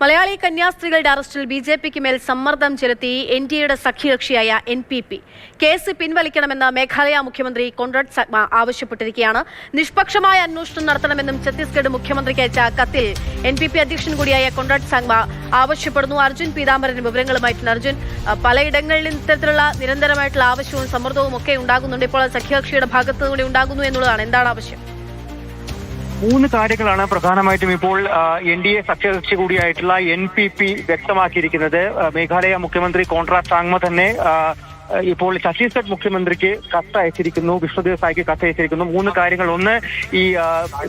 മലയാളി കന്യാസ്ത്രീകളുടെ അറസ്റ്റിൽ B J പിക്ക് മേൽ സമ്മർദ്ദം ചെലുത്തി എൻ ഡി എയുടെ സഖ്യകക്ഷിയായ എൻ പി പി. കേസ് പിൻവലിക്കണമെന്ന് മേഘാലയ മുഖ്യമന്ത്രി കോൺറാഡ് സഗ്മ ആവശ്യപ്പെട്ടിരിക്കുകയാണ്. നിഷ്പക്ഷമായ അന്വേഷണം നടത്തണമെന്നും ഛത്തീസ്ഗഡ് മുഖ്യമന്ത്രിക്ക് അയച്ച കത്തിൽ എൻ പി പി അധ്യക്ഷൻ കൂടിയായ കോൺറാഡ് സഗ്മ ആവശ്യപ്പെടുന്നു. അർജുൻ പീതാംബരൻ വിവരങ്ങളുമായിട്ടുണ്ട് അർജുൻ. പലയിടങ്ങളിൽ ഇത്തരത്തിലുള്ള നിരന്തരമായിട്ടുള്ള ആവശ്യവും സമ്മർദ്ദവും ഒക്കെ ഉണ്ടാകുന്നുണ്ട്. ഇപ്പോൾ സഖ്യകക്ഷിയുടെ ഭാഗത്തുകൂടി ഉണ്ടാകുന്നു എന്നുള്ളതാണ്. എന്താണ് ആവശ്യം? മൂന്ന് കാര്യങ്ങളാണ് പ്രധാനമായിട്ടും ഇപ്പോൾ എൻ ഡി എ സഖ്യകക്ഷി കൂടിയായിട്ടുള്ള എൻ പി പി വ്യക്തമാക്കിയിരിക്കുന്നത്. മേഘാലയ മുഖ്യമന്ത്രി കോൺട്രാക്ട് സാങ്മ തന്നെ ഇപ്പോൾ ഛത്തീസ്ഗഡ് മുഖ്യമന്ത്രിക്ക് കത്ത് അയച്ചിരിക്കുന്നു വിഷ്ണുദേവ് സായിക്ക് കത്ത് അയച്ചിരിക്കുന്നു. മൂന്ന് കാര്യങ്ങൾ ഒന്ന് ഈ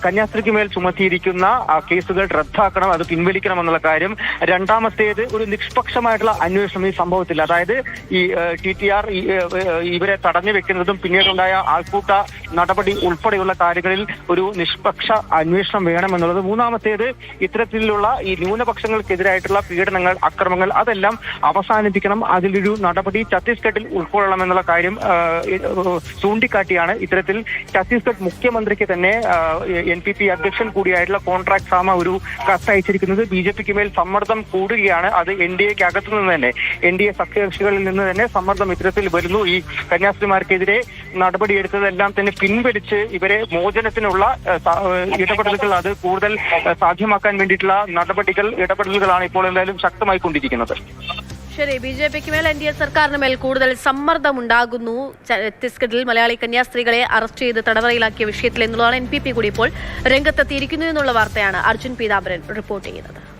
കന്യാസ്ത്രീക്ക് മേൽ ചുമത്തിയിരിക്കുന്ന കേസുകൾ റദ്ദാക്കണം അത് പിൻവലിക്കണം എന്നുള്ള കാര്യം. രണ്ടാമത്തേത് ഒരു നിഷ്പക്ഷമായിട്ടുള്ള അന്വേഷണം ഈ സംഭവത്തിൽ. അതായത് ഈ ടി ടി ആർ ഇവരെ തടഞ്ഞു വെക്കുന്നതും പിന്നീടുണ്ടായ ആൾക്കൂട്ട നടപടി ഉൾപ്പെടെയുള്ള കാര്യങ്ങളിൽ ഒരു നിഷ്പക്ഷ അന്വേഷണം വേണമെന്നുള്ളത്. മൂന്നാമത്തേത് ഇത്തരത്തിലുള്ള ഈ ന്യൂനപക്ഷങ്ങൾക്കെതിരായിട്ടുള്ള പീഡനങ്ങൾ അക്രമങ്ങൾ അതെല്ലാം അവസാനിപ്പിക്കണം. അതിലൊരു നടപടി ഛത്തീസ്ഗഡിൽ ഉൾക്കൊള്ളണമെന്നുള്ള കാര്യം ചൂണ്ടിക്കാട്ടിയാണ്. ഇത്തരത്തിൽ ഛത്തീസ്ഗഡ് മുഖ്യമന്ത്രിക്ക് തന്നെ എൻ പി പി അധ്യക്ഷൻ കൂടിയായിട്ടുള്ള കോൺട്രാക്ട് സാമ ഒരു കത്ത് അയച്ചിരിക്കുന്നത് ബി ജെ പിക്ക് മേൽ സമ്മർദ്ദം കൂടുകയാണ്. അത് എൻ ഡി എക്ക് അകത്തു നിന്ന് തന്നെ എൻ ഡി എ സഖ്യകക്ഷികളിൽ നിന്ന് തന്നെ സമ്മർദ്ദം ഇത്തരത്തിൽ വരുന്നു. ഈ കന്യാസ്ത്രീമാർക്കെതിരെ നടപടിയെടുത്തതെല്ലാം തന്നെ പിൻവലിച്ച് ഇവരെ മോചനത്തിനുള്ള ഇടപെടലുകൾ അത് കൂടുതൽ സാധ്യമാക്കാൻ വേണ്ടിയിട്ടുള്ള നടപടികൾ ഇടപെടലുകളാണ് ഇപ്പോൾ എന്തായാലും ശക്തമായിക്കൊണ്ടിരിക്കുന്നത്. ശരി ബി ജെ പിക്ക് മേൽ എൻ ഡി എ സർക്കാരിന് മേൽ കൂടുതൽ സമ്മർദ്ദം ഉണ്ടാകുന്നു ഛത്തീസ്ഗഡിൽ മലയാളി കന്യാസ്ത്രീകളെ അറസ്റ്റ് ചെയ്ത് തടവറയിലാക്കിയ വിഷയത്തിൽ എന്നുള്ളതാണ് എൻ പി പി കൂടി ഇപ്പോൾ രംഗത്തെത്തിയിരിക്കുന്നു എന്നുള്ള വാർത്തയാണ് അർജുൻ പീതാംബരൻ റിപ്പോർട്ട് ചെയ്യുന്നത്.